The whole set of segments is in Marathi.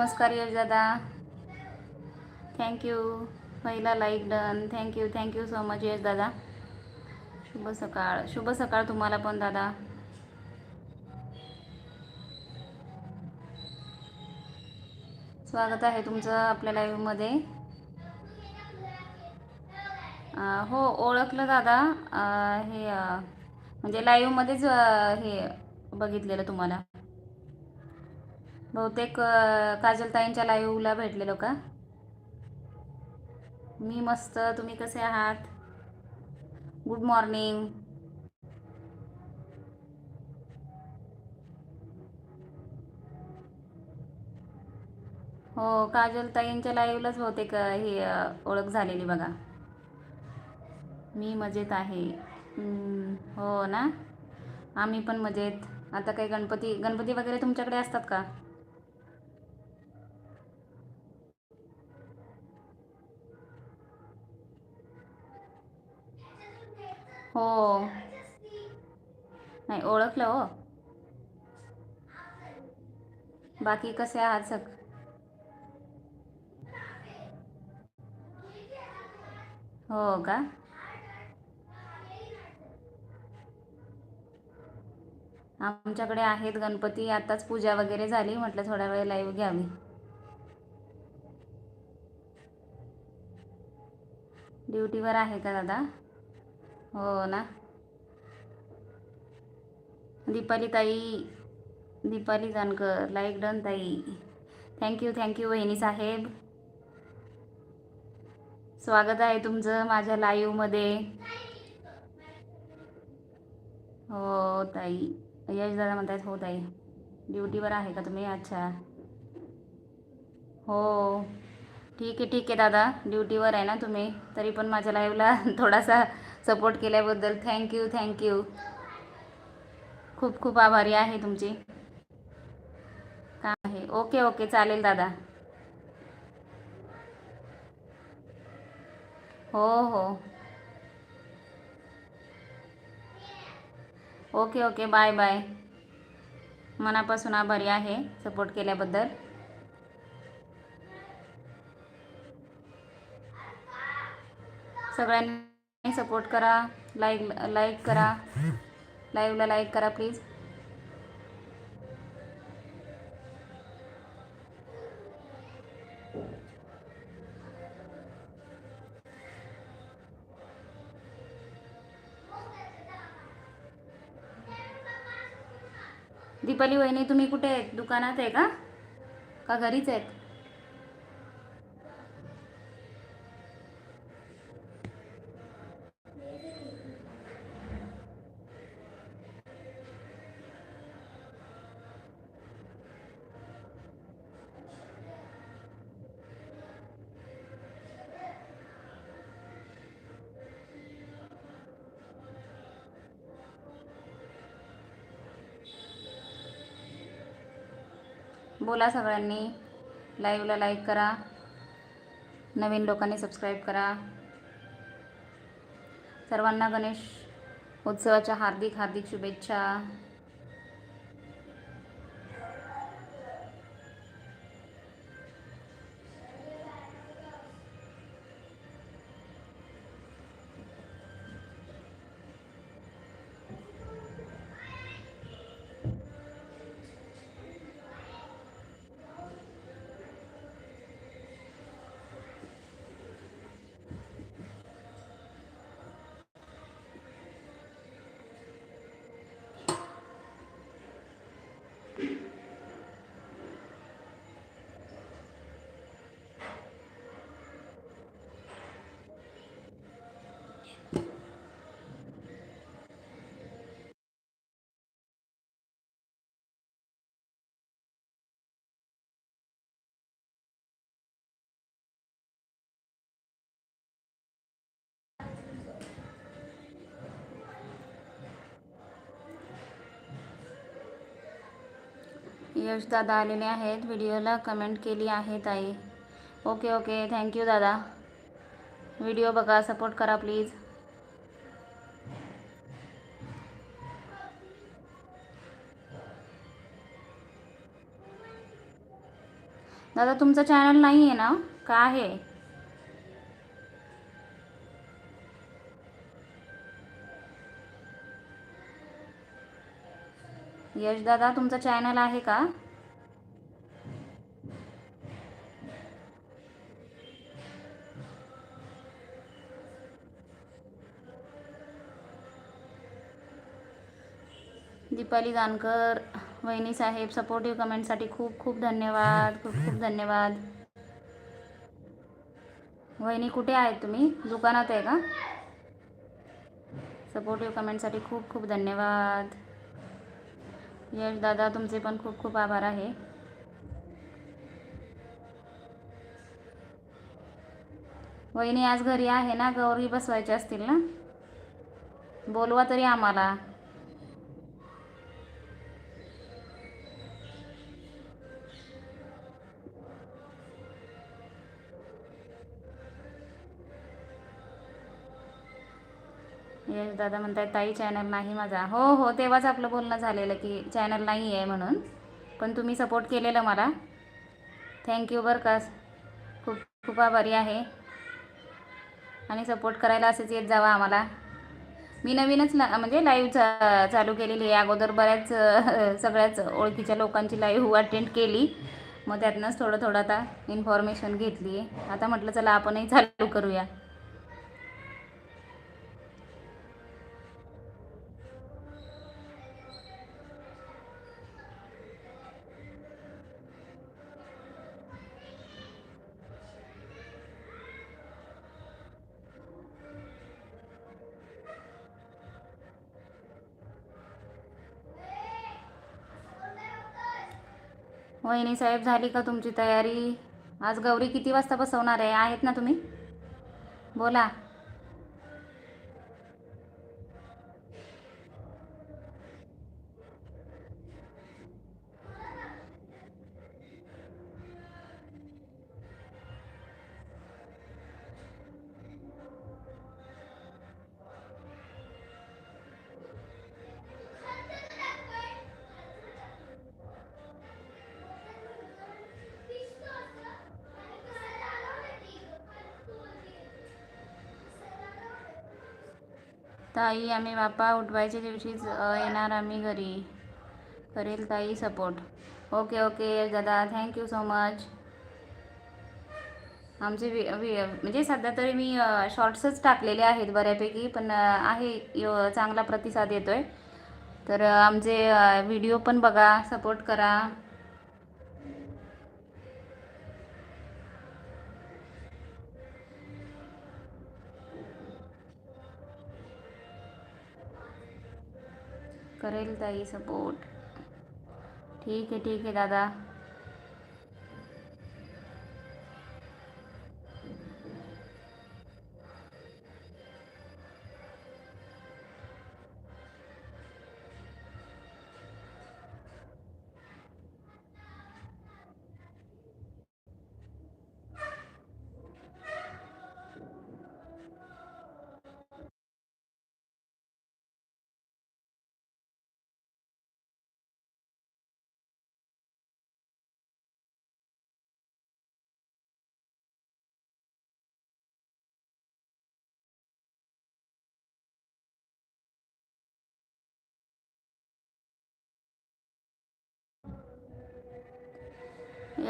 नमस्कार यश दादा थँक्यू पहिला like done thank you thank you so much Yash दादा शुभ सकाळ. शुभ सकाळ तुम्हाला पण दादा. स्वागत आहे तुमचं आपल्या लाईव्हमध्ये हो ओळखलं दादा. आ, हे म्हणजे लाईव्हमध्येच हे बघितलेलं तुम्हाला. बहुतेक काजलताईंच्या लाईव्हला भेटलेलो का? मी मस्त तुम्ही कसे आहात? गुड मॉर्निंग हो काजलताईंच्या लाईव्हलाच बहुतेक हे ओळख झालेली बघा. मी मजेत आहे. हो ना? आम्ही पण मजेत. आता काही गणपती गणपती वगैरे तुमच्याकडे असतात का? हो. नाही ओळखलं हो. बाकी कसे आहात सग? हो का? आमच्याकडे आहेत गणपती आताच पूजा वगैरे झाली म्हटलं थोडा वेळ लाईव्ह घ्यावी. ड्युटीवर आहे का दादा? हो ना. दीपाली ताई दीपाली जानकर लाईक डन ताई. थँक्यू थँक्यू वहिनी साहेब. स्वागत आहे तुमचं माझ्या लाईव्हमध्ये हो ताई यश दादा म्हणतायत हो ताई. ड्युटीवर आहे का तुम्ही? अच्छा. हो. ठीक आहे ठीक आहे दादा. ड्युटीवर आहे ना तुम्ही? तरी पण माझ्या लाईव्हला थोडासा सपोर्ट केल्याबद्दल थँक्यू थँक्यू खूप खूप आभारी आहे तुमची. काय आहे? ओके ओके चालेल दादा. हो हो. Okay okay bye bye. मनापासून आभारी आहे सपोर्ट केल्याबद्दल. सगळ्यांनी सपोर्ट करा. लाईक लाईक करा. लाईव्हला लाईक करा प्लीज दीपाली वहिनी तुम्ही कुठे आहेत? दुकानात आहे का? का घरीच आहेत? बोला सगळ्यांनी. लाईव्हला लाईक करा. नवीन लोकांनी सबस्क्राईब करा. सर्वांना गणेश उत्सवाच्या हार्दिक हार्दिक शुभेच्छा. यश दादा आलेले आहेत. व्हिडिओला कमेंट केली आहे ताई. Okay okay. थँक्यू दादा. व्हिडिओ बघा सपोर्ट करा प्लीज. दादा तुमचं चॅनल नाही आहे ना? का आहे? यश दादा तुमचं चॅनल आहे का? दीपाली जानकर वहिनी साहेब सपोर्टिव्ह कमेंटसाठी खूप खूप धन्यवाद खूप खूप धन्यवाद. वहिनी कुठे आहेत तुम्ही? दुकानात आहे का? सपोर्टिव्ह कमेंटसाठी खूप खूप धन्यवाद. यश दादा तुमचे पण खूप खूप आभार आहे. वहिनी आज घरी आहे ना गौरी बसवायचे असतील ना? बोलवा तरी आम्हाला. यश दादा म्हणताय ताई चॅनल नाही माझा. हो हो तेव्हाच आपलं बोलणं झालेलं की चॅनल नाही आहे म्हणून. पण तुम्ही सपोर्ट केलेलं मला. थँक्यू बरं का. खूप खूप आभारी आहे. आणि सपोर्ट करायला असेच येत जावा आम्हाला. मी नवीनच ला म्हणजे लाईव्ह चा चालू केलेली आहे. अगोदर बऱ्याच सगळ्याच ओळखीच्या लोकांची लाईव्ह अटेंड केली. मग त्यातनंच थोडं थोडं आता इन्फॉर्मेशन घेतली आहे आता म्हटलं चला आपणही चालू करूया. वहिनी साहेब झाली का तुमची तयारी? आज गौरी किती वाजता बसवणार आहे? आहेत ना तुम्ही? बोला. ताई आम्ही बापा उठवायच्या दिवशीच येणार आम्ही घरी. करेल ताई सपोर्ट ओके ओके दादा थँक्यू सो मच आमचे वि वि म्हणजे सध्या तरी मी शॉर्ट्सच टाकलेले आहेत बऱ्यापैकी पण आहे यो चांगला प्रतिसाद येतो आहे तर आमचे व्हिडिओ पण बघा सपोर्ट करा. करेल ताई सपोर्ट ठीक आहे ठीक आहे दादा.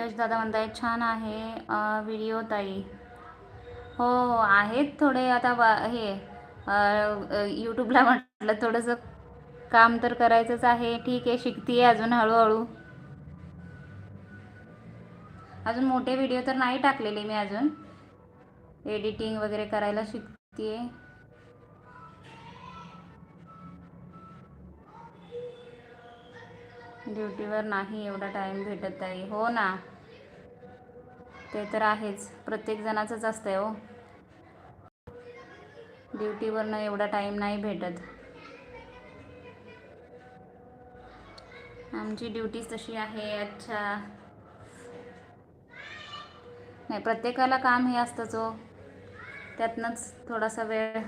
यश दादा म्हणताय छान आहे व्हिडिओ ताई. हो हो आहेत थोडे. आता वा हे यूट्यूबला म्हटलं थोडंसं काम तर करायचंच आहे. ठीक आहे शिकते अजून हळूहळू. अजून मोठे व्हिडिओ तर नाही टाकलेले मी अजून. एडिटिंग वगैरे करायला शिकते ड्युटीवर नाही एवढा टाईम भेटत आहे हो ना. ते तर आहेच. प्रत्येक जणाचंच असतंय हो. ड्युटीवरनं एवढा टाईम नाही भेटत. आमची ड्युटीच तशी आहे अच्छा. नाही प्रत्येकाला काम हे असतंच हो. त्यातनंच थोडासा वेळ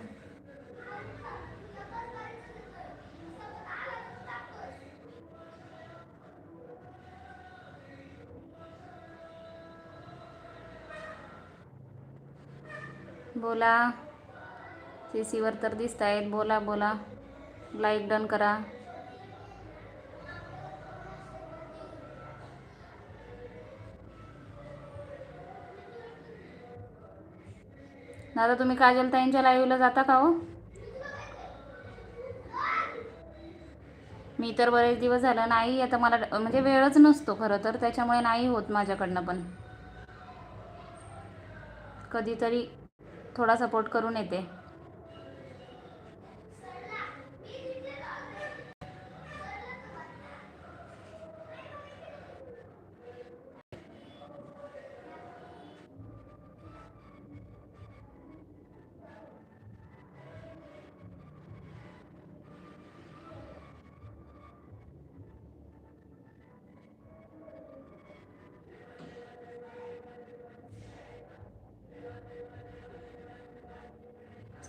बोला. सी सीवर तर दिसत आहेत बोला बोला. लाईक डन करा. दादा तुम्ही काजलताईंच्या लाईव्हला जाता का हो? मी तर बरेच दिवस झालं नाही. आता मला म्हणजे वेळच नसतो खरं तर. त्याच्यामुळे नाही होत माझ्याकडनं पण. कधीतरी थोडा सपोर्ट करून येते.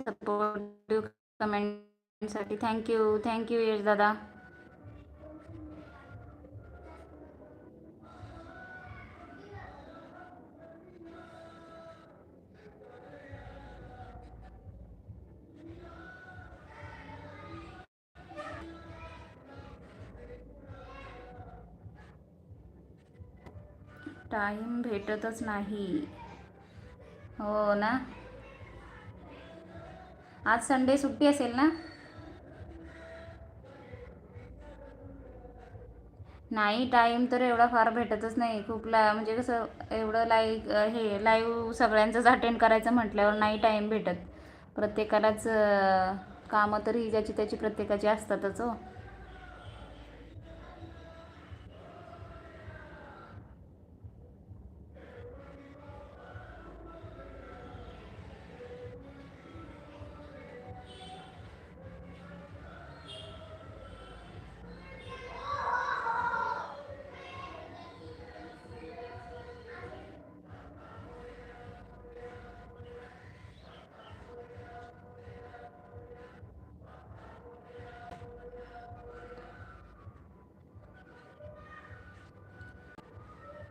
Supportive कमेंटसाठी thank you thank you Yash दादा टाईम भेटतच नाही. हो ना? आज संडे सुट्टी असेल ना? नाही टाईम तर एवढा फार भेटतच नाही. खूप ला म्हणजे कसं एवढं लाईक हे लाईव्ह सगळ्यांचंच अटेंड करायचं म्हटल्यावर नाही टाईम भेटत. प्रत्येकालाच कामं तर ही ज्याची त्याची प्रत्येकाची असतातच हो.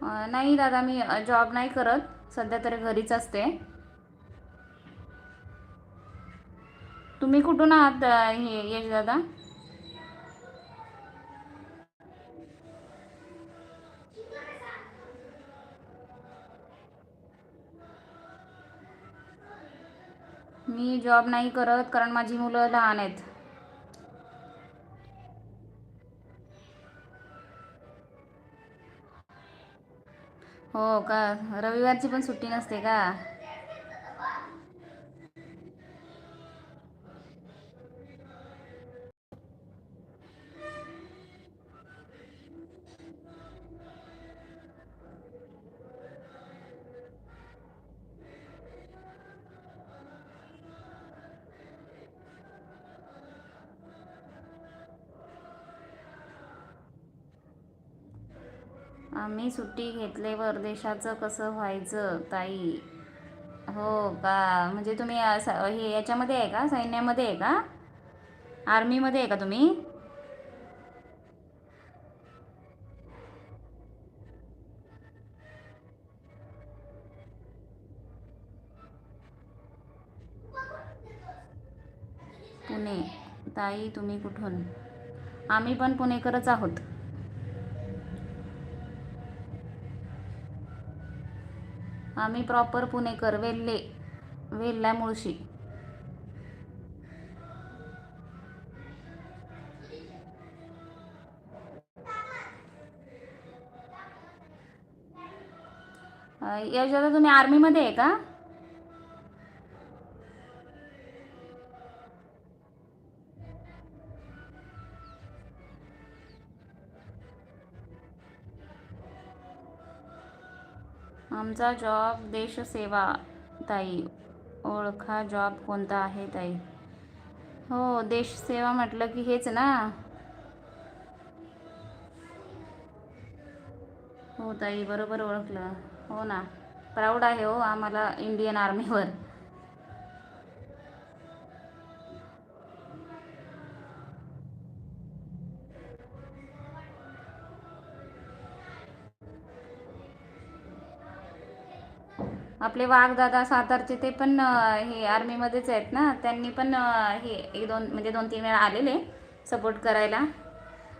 नाही दादा मी जॉब नाही करत. सध्या तरी घरीच असते. तुम्ही कुठून आहात हे यश दादा? मी जॉब नाही करत कारण माझी मुलं लहान आहेत. हो का? रविवारची पण सुट्टी नसते का? मी सुट्टी घेतले परदेशाचं कसं व्हायचं ताई? हो का? म्हणजे तुम्ही हे याच्यामध्ये आहे का? सैन्यामध्ये आहे का? आर्मीमध्ये आहे का तुम्ही? पुणे. ताई तुम्ही कुठून? आम्ही पण पुणेकरच आहोत. आम्ही प्रॉपर पुणेकर वेल्हे वेल्ला मुळशी. यश दादा तुम्ही आर्मीमध्ये आहे का? तुमचा जॉब देशसेवा ताई. ओळखा जॉब कोणता आहे ताई? हो देशसेवा म्हटलं की हेच ना? हो ताई बरोबर ओळखलं. हो ना. प्राऊड आहे हो आम्हाला इंडियन आर्मीवर. आपले वाघदादा सातारचे ते पण हे आर्मीमध्येच आहेत ना त्यांनी पण हे एक दोन म्हणजे दोन तीन वेळा आलेले सपोर्ट करायला.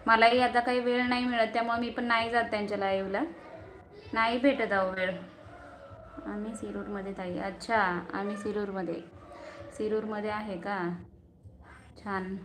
मलाही आता काही वेळ नाही मिळत त्यामुळे मी पण नाही जात त्यांच्या लाईव्हला नाही भेटत अहो वेळ. आम्ही सिरूरमध्ये ताई अच्छा आम्ही सिरूरमध्ये. सिरूरमध्ये आहे का? छान.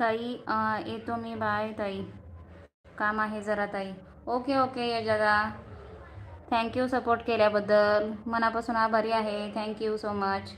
ताई येतो मी बाय ताई. काम आहे जरा ताई. ओके ओके यजादा. थँक्यू सपोर्ट केल्याबद्दल. मनापासून आभारी आहे. Thank you so much